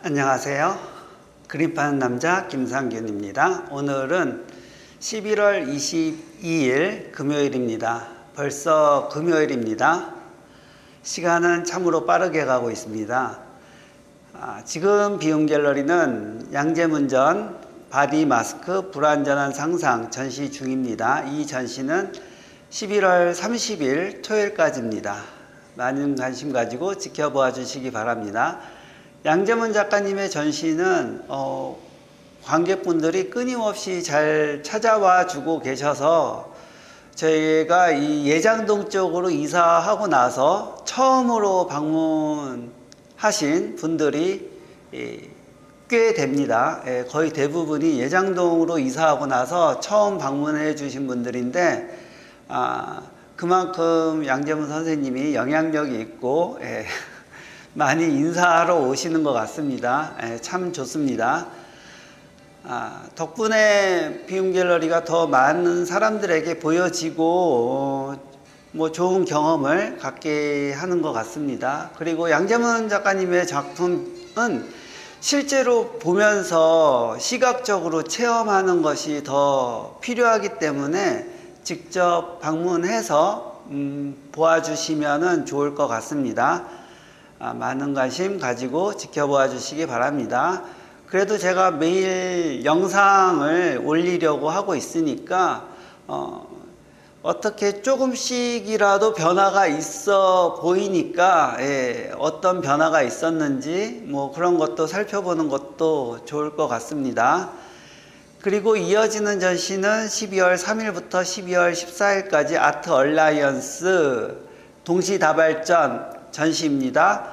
안녕하세요. 그림 파는 남자 김상균입니다. 오늘은 11월 22일 금요일입니다. 벌써 금요일입니다. 시간은 참으로 빠르게 가고 있습니다. 아, 지금 비용 갤러리는 양재문전 바디 마스크 불완전한 상상 전시 중입니다. 이 전시는 11월 30일 토요일까지입니다. 많은 관심 가지고 지켜보아 주시기 바랍니다. 양재문 작가님의 전시는 어, 관객분들이 끊임없이 잘 찾아와 주고 계셔서 저희가 이 예장동 쪽으로 이사하고 나서 처음으로 방문하신 분들이 이, 꽤 됩니다. 예, 거의 대부분이 예장동으로 이사하고 나서 처음 방문해 주신 분들인데 아, 그만큼 양재문 선생님이 영향력이 있고 예, 많이 인사하러 오시는 것 같습니다. 예, 참 좋습니다. 아, 덕분에 비움 갤러리가 더 많은 사람들에게 보여지고 어, 뭐 좋은 경험을 갖게 하는 것 같습니다. 그리고 양재문 작가님의 작품은 실제로 보면서 시각적으로 체험하는 것이 더 필요하기 때문에 직접 방문해서 음, 보아주시면 좋을 것 같습니다. 아, 많은 관심 가지고 지켜보아 주시기 바랍니다. 그래도 제가 매일 영상을 올리려고 하고 있으니까 어, 어떻게 조금씩이라도 변화가 있어 보이니까 예, 어떤 변화가 있었는지 뭐 그런 것도 살펴보는 것도 좋을 것 같습니다. 그리고 이어지는 전시는 12월 3일부터 12월 14일까지 아트 얼라이언스 동시다발전 전시입니다.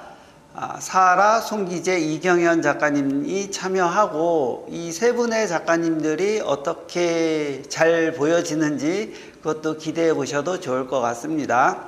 아, 사라, 송기재, 이경현 작가님이 참여하고 이 세 분의 작가님들이 어떻게 잘 보여지는지 그것도 기대해 보셔도 좋을 것 같습니다.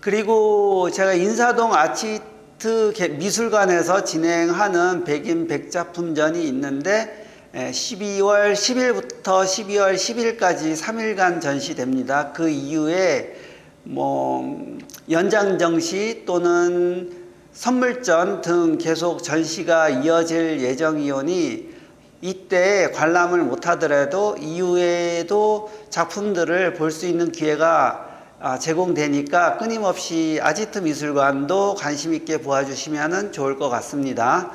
그리고 제가 인사동 아치트 미술관에서 진행하는 백인 백작품전이 있는데 12월 10일부터 12월 10일까지 3일간 전시됩니다. 그 이후에 뭐 연장 정시 또는 선물전 등 계속 전시가 이어질 예정이오니 이때 관람을 못하더라도 이후에도 작품들을 볼 수 있는 기회가 아, 제공되니까 끊임없이 아지트 미술관도 관심 있게 보아주시면 좋을 것 같습니다.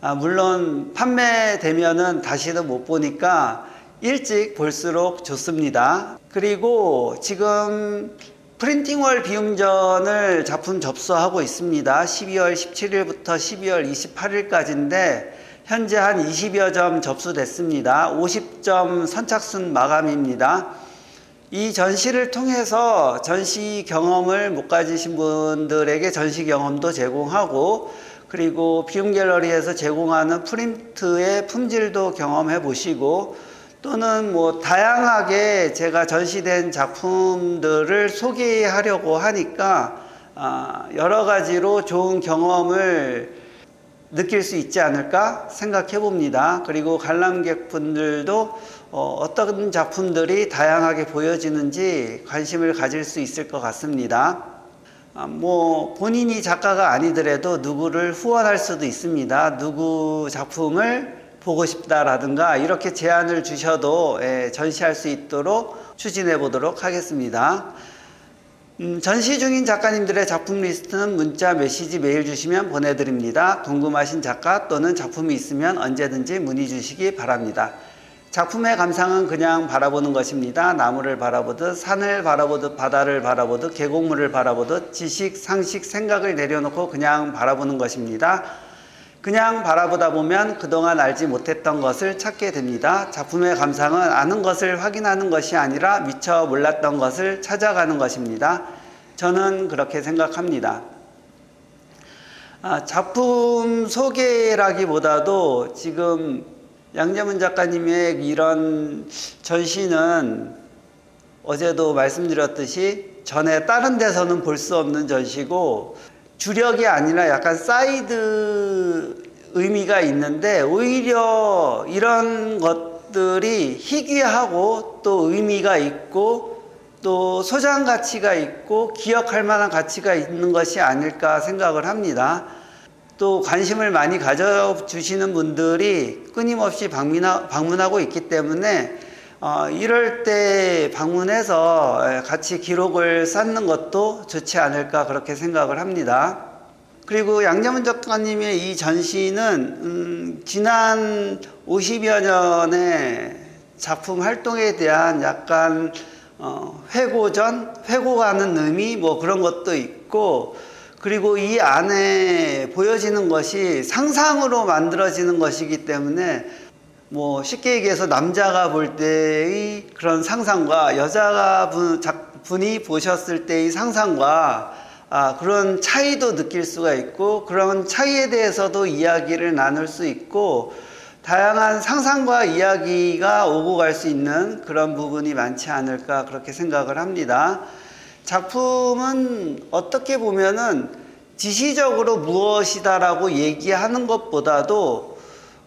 아, 물론 판매되면은 다시는 못 보니까 일찍 볼수록 좋습니다. 그리고 지금 프린팅월 비움전을 작품 접수하고 있습니다. 12월 17일부터 12월 28일까지인데 현재 한 20여 점 접수됐습니다. 50점 선착순 마감입니다. 이 전시를 통해서 전시 경험을 못 가지신 분들에게 전시 경험도 제공하고 그리고 비움 갤러리에서 제공하는 프린트의 품질도 경험해 보시고 또는 뭐 다양하게 제가 전시된 작품들을 소개하려고 하니까 아, 여러 가지로 좋은 경험을 느낄 수 있지 않을까 생각해 봅니다. 그리고 관람객분들도 어, 어떤 작품들이 다양하게 보여지는지 관심을 가질 수 있을 것 같습니다. 아, 뭐 본인이 작가가 아니더라도 누구를 후원할 수도 있습니다. 누구 작품을 보고 싶다라든가 이렇게 제안을 주셔도 예, 전시할 수 있도록 추진해 보도록 하겠습니다. 음, 전시 중인 작가님들의 작품 리스트는 문자, 메시지, 메일 주시면 보내드립니다. 궁금하신 작가 또는 작품이 있으면 언제든지 문의 주시기 바랍니다. 작품의 감상은 그냥 바라보는 것입니다. 나무를 바라보듯, 산을 바라보듯, 바다를 바라보듯, 계곡물을 바라보듯, 지식, 상식, 생각을 내려놓고 그냥 바라보는 것입니다. 그냥 바라보다 보면 그동안 알지 못했던 것을 찾게 됩니다. 작품의 감상은 아는 것을 확인하는 것이 아니라 미처 몰랐던 것을 찾아가는 것입니다. 저는 그렇게 생각합니다. 아, 작품 소개라기보다도 지금 양재문 작가님의 이런 전시는 어제도 말씀드렸듯이 전에 다른 데서는 볼 수 없는 전시고 주력이 아니라 약간 사이드 의미가 있는데 오히려 이런 것들이 희귀하고 또 의미가 있고 또 소장 가치가 있고 기억할 만한 가치가 있는 것이 아닐까 생각을 합니다. 또 관심을 많이 가져주시는 분들이 끊임없이 방문하, 방문하고 있기 때문에 어, 이럴 때 방문해서 에, 같이 기록을 쌓는 것도 좋지 않을까 그렇게 생각을 합니다. 그리고 양재문 작가님의 이 전시는 음, 지난 50여 년의 작품 활동에 대한 약간 어, 회고전, 회고하는 의미 뭐 그런 것도 있고 그리고 이 안에 보여지는 것이 상상으로 만들어지는 것이기 때문에 뭐 쉽게 얘기해서 남자가 볼 때의 그런 상상과 여자가 분, 작- 분이 보셨을 때의 상상과 아, 그런 차이도 느낄 수가 있고 그런 차이에 대해서도 이야기를 나눌 수 있고 다양한 상상과 이야기가 오고 갈 수 있는 그런 부분이 많지 않을까 그렇게 생각을 합니다. 작품은 어떻게 보면은 지시적으로 무엇이다라고 얘기하는 것보다도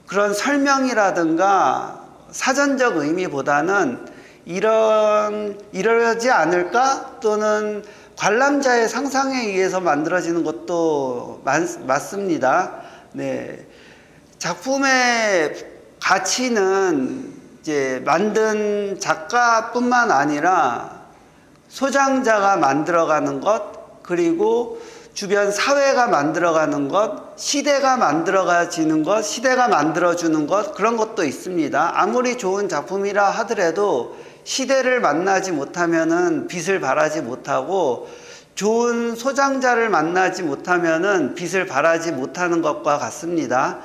그런 설명이라든가 사전적 의미보다는 이런 이러지 않을까 또는 관람자의 상상에 의해서 만들어지는 것도 많, 맞습니다. 네. 작품의 가치는 이제 만든 작가뿐만 아니라 소장자가 만들어가는 것, 그리고 주변 사회가 만들어가는 것, 시대가 만들어가지는 것, 시대가 만들어주는 것, 그런 것도 있습니다. 아무리 좋은 작품이라 하더라도 시대를 만나지 못하면은 빛을 발하지 못하고 좋은 소장자를 만나지 못하면은 빛을 발하지 못하는 것과 같습니다.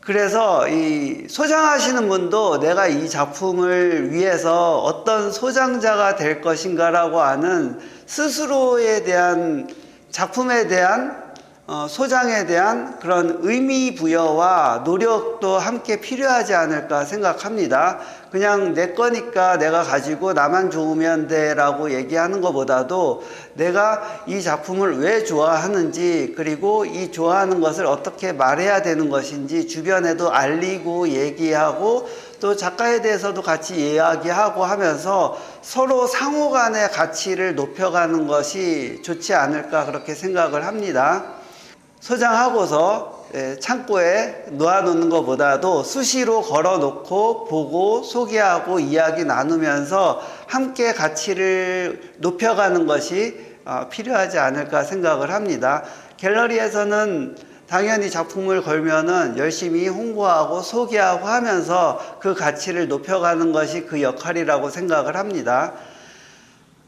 그래서 이 소장하시는 분도 내가 이 작품을 위해서 어떤 소장자가 될 것인가라고 하는 스스로에 대한 작품에 대한 어, 소장에 대한 그런 의미 부여와 노력도 함께 필요하지 않을까 생각합니다. 그냥 내 거니까 내가 가지고 나만 좋으면 돼라고 얘기하는 것보다도 내가 이 작품을 왜 좋아하는지 그리고 이 좋아하는 것을 어떻게 말해야 되는 것인지 주변에도 알리고 얘기하고 또 작가에 대해서도 같이 이야기하고 하면서 서로 상호 간의 가치를 높여가는 것이 좋지 않을까 그렇게 생각을 합니다. 소장하고서 예, 창고에 놓아놓는 것보다도 수시로 걸어놓고 보고 소개하고 이야기 나누면서 함께 가치를 높여가는 것이 어, 필요하지 않을까 생각을 합니다. 갤러리에서는 당연히 작품을 걸면은 열심히 홍보하고 소개하고 하면서 그 가치를 높여가는 것이 그 역할이라고 생각을 합니다.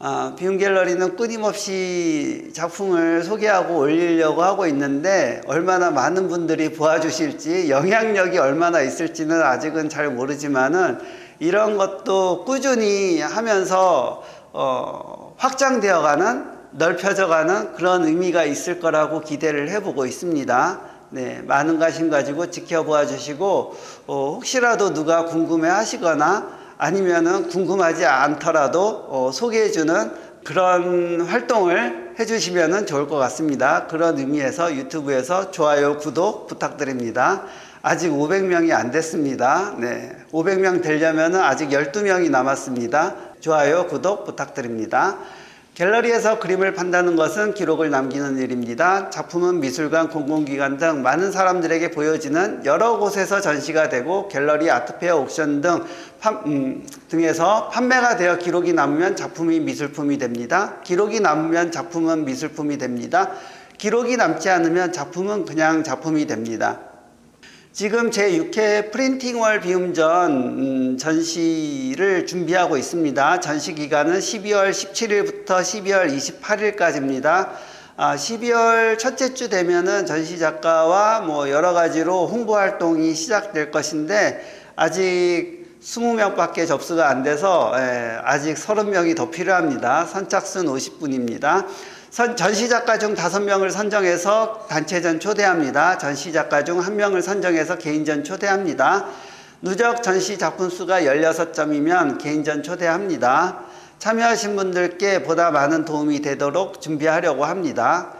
아, 비움 갤러리는 끊임없이 작품을 소개하고 올리려고 하고 있는데 얼마나 많은 분들이 보아주실지 영향력이 얼마나 있을지는 아직은 잘 모르지만은 이런 것도 꾸준히 하면서 어, 확장되어가는 넓혀져가는 그런 의미가 있을 거라고 기대를 해보고 있습니다. 네, 많은 관심 가지고 지켜보아 주시고 어, 혹시라도 누가 궁금해 하시거나 아니면은 궁금하지 않더라도 어, 소개해주는 그런 활동을 해주시면 좋을 것 같습니다. 그런 의미에서 유튜브에서 좋아요, 구독 부탁드립니다. 아직 500명이 안 됐습니다. 네. 500명 되려면 아직 12명이 남았습니다. 좋아요, 구독 부탁드립니다. 갤러리에서 그림을 판다는 것은 기록을 남기는 일입니다. 작품은 미술관, 공공기관 등 많은 사람들에게 보여지는 여러 곳에서 전시가 되고 갤러리, 아트페어, 옥션 등 판- 음, 등에서 판매가 되어 기록이 남으면 작품이 미술품이 됩니다. 기록이 남으면 작품은 미술품이 됩니다. 기록이 남지 않으면 작품은 그냥 작품이 됩니다. 지금 제 6회 프린팅월 비움전 음, 전시를 준비하고 있습니다. 전시 기간은 12월 17일부터 12월 28일까지입니다. 아, 12월 첫째 주 되면은 전시 작가와 뭐 여러 가지로 홍보 활동이 시작될 것인데 아직 20명밖에 접수가 안 돼서 예, 아직 30명이 더 필요합니다. 선착순 50분입니다. 선, 전시 작가 중 다섯 명을 선정해서 단체전 초대합니다. 전시 작가 중 한 명을 선정해서 개인전 초대합니다. 누적 전시 작품 수가 16점이면 개인전 초대합니다. 참여하신 분들께 보다 많은 도움이 되도록 준비하려고 합니다.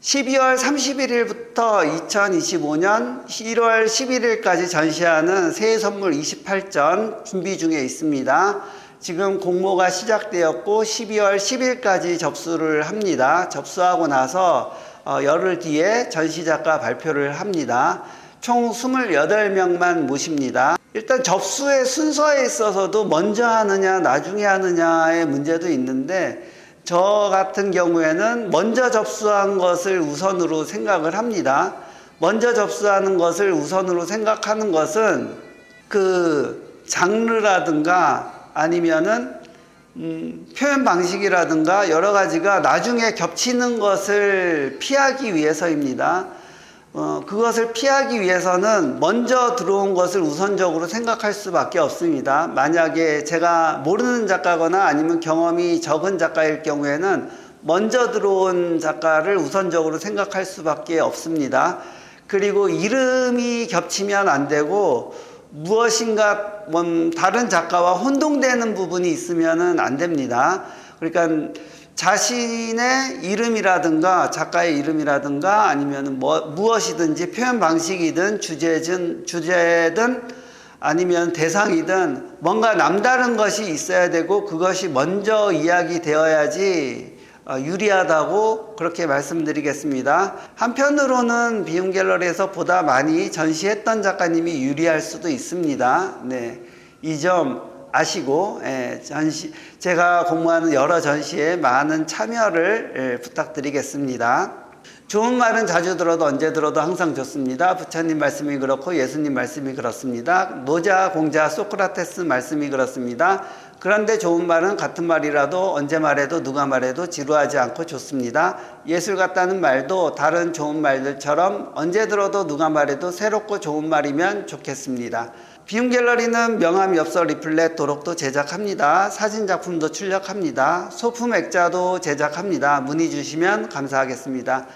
12월 31일부터 2025년 1월 11일까지 전시하는 새해 선물 28전 준비 중에 있습니다. 지금 공모가 시작되었고 12월 10일까지 접수를 합니다. 접수하고 나서 어, 열흘 뒤에 전시작가 발표를 합니다. 총 28명만 모십니다. 일단 접수의 순서에 있어서도 먼저 하느냐, 나중에 하느냐의 문제도 있는데, 저 같은 경우에는 먼저 접수한 것을 우선으로 생각을 합니다. 먼저 접수하는 것을 우선으로 생각하는 것은 그 장르라든가 아니면은 음, 표현 방식이라든가 여러 가지가 나중에 겹치는 것을 피하기 위해서입니다. 어, 그것을 피하기 위해서는 먼저 들어온 것을 우선적으로 생각할 수밖에 없습니다. 만약에 제가 모르는 작가거나 아니면 경험이 적은 작가일 경우에는 먼저 들어온 작가를 우선적으로 생각할 수밖에 없습니다. 그리고 이름이 겹치면 안 되고 무엇인가 뭔 다른 작가와 혼동되는 부분이 있으면은 안 됩니다. 그러니까 자신의 이름이라든가 작가의 이름이라든가 아니면 뭐, 무엇이든지 표현 방식이든 주제든 주제든 아니면 대상이든 뭔가 남다른 것이 있어야 되고 그것이 먼저 이야기되어야지 어, 유리하다고 그렇게 말씀드리겠습니다. 한편으로는 비움 갤러리에서 보다 많이 전시했던 작가님이 유리할 수도 있습니다. 네. 이 점 아시고 예, 전시 제가 공모하는 여러 전시에 많은 참여를 예, 부탁드리겠습니다. 좋은 말은 자주 들어도 언제 들어도 항상 좋습니다. 부처님 말씀이 그렇고 예수님 말씀이 그렇습니다. 노자, 공자, 소크라테스 말씀이 그렇습니다. 그런데 좋은 말은 같은 말이라도 언제 말해도 누가 말해도 지루하지 않고 좋습니다. 예술 같다는 말도 다른 좋은 말들처럼 언제 들어도 누가 말해도 새롭고 좋은 말이면 좋겠습니다. 비움 갤러리는 명함 엽서 리플렛 도록도 제작합니다. 사진 작품도 출력합니다. 소품 액자도 제작합니다. 문의 주시면 감사하겠습니다.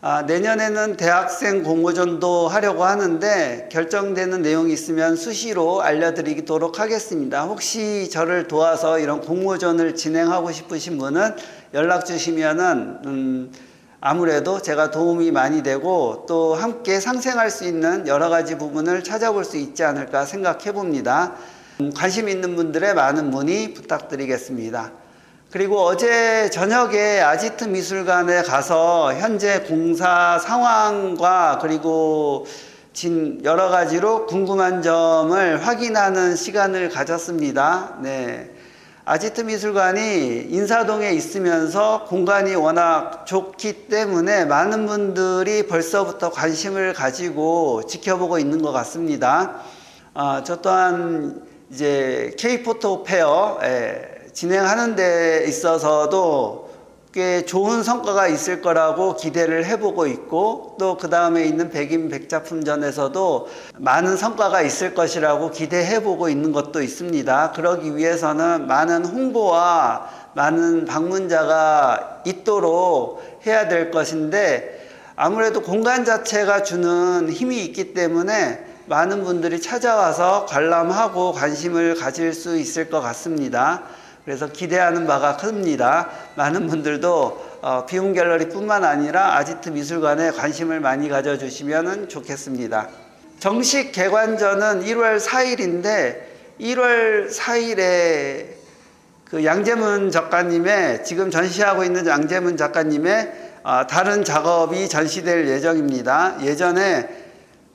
아, 내년에는 대학생 공모전도 하려고 하는데 결정되는 내용이 있으면 수시로 알려드리도록 하겠습니다. 혹시 저를 도와서 이런 공모전을 진행하고 싶으신 분은 연락 주시면은 음, 아무래도 제가 도움이 많이 되고 또 함께 상생할 수 있는 여러 가지 부분을 찾아볼 수 있지 않을까 생각해 봅니다. 음, 관심 있는 분들의 많은 문의 부탁드리겠습니다. 그리고 어제 저녁에 아지트 미술관에 가서 현재 공사 상황과 그리고 진 여러 가지로 궁금한 점을 확인하는 시간을 가졌습니다. 네. 아지트 미술관이 인사동에 있으면서 공간이 워낙 좋기 때문에 많은 분들이 벌써부터 관심을 가지고 지켜보고 있는 것 같습니다. 아, 저 또한 이제 K포토 페어 예, 진행하는 데 있어서도 꽤 좋은 성과가 있을 거라고 기대를 해보고 있고 또 그 다음에 있는 백인 백작품전에서도 많은 성과가 있을 것이라고 기대해보고 있는 것도 있습니다. 그러기 위해서는 많은 홍보와 많은 방문자가 있도록 해야 될 것인데 아무래도 공간 자체가 주는 힘이 있기 때문에 많은 분들이 찾아와서 관람하고 관심을 가질 수 있을 것 같습니다. 그래서 기대하는 바가 큽니다. 많은 분들도 어, 비움 갤러리뿐만 아니라 아지트 미술관에 관심을 많이 가져주시면 좋겠습니다. 정식 개관전은 1월 4일인데 1월 4일에 그 양재문 작가님의 지금 전시하고 있는 양재문 작가님의 어, 다른 작업이 전시될 예정입니다. 예전에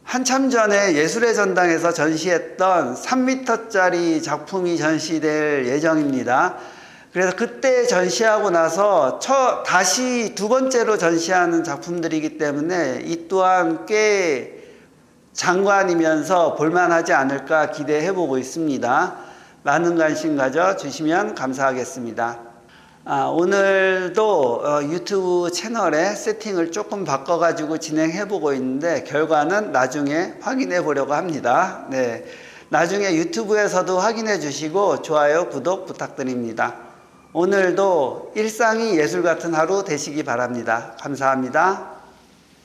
한참 전에 예술의 전당에서 전시했던 3m짜리 작품이 전시될 예정입니다. 그래서 그때 전시하고 나서 처, 다시 두 번째로 전시하는 작품들이기 때문에 이 또한 꽤 장관이면서 볼만하지 않을까 기대해 보고 있습니다. 많은 관심 가져 주시면 감사하겠습니다. 아, 오늘도 어, 유튜브 채널에 세팅을 조금 바꿔가지고 진행해 보고 있는데 결과는 나중에 확인해 보려고 합니다. 네. 나중에 유튜브에서도 확인해 주시고 좋아요, 구독 부탁드립니다. 오늘도 일상이 예술 같은 하루 되시기 바랍니다. 감사합니다.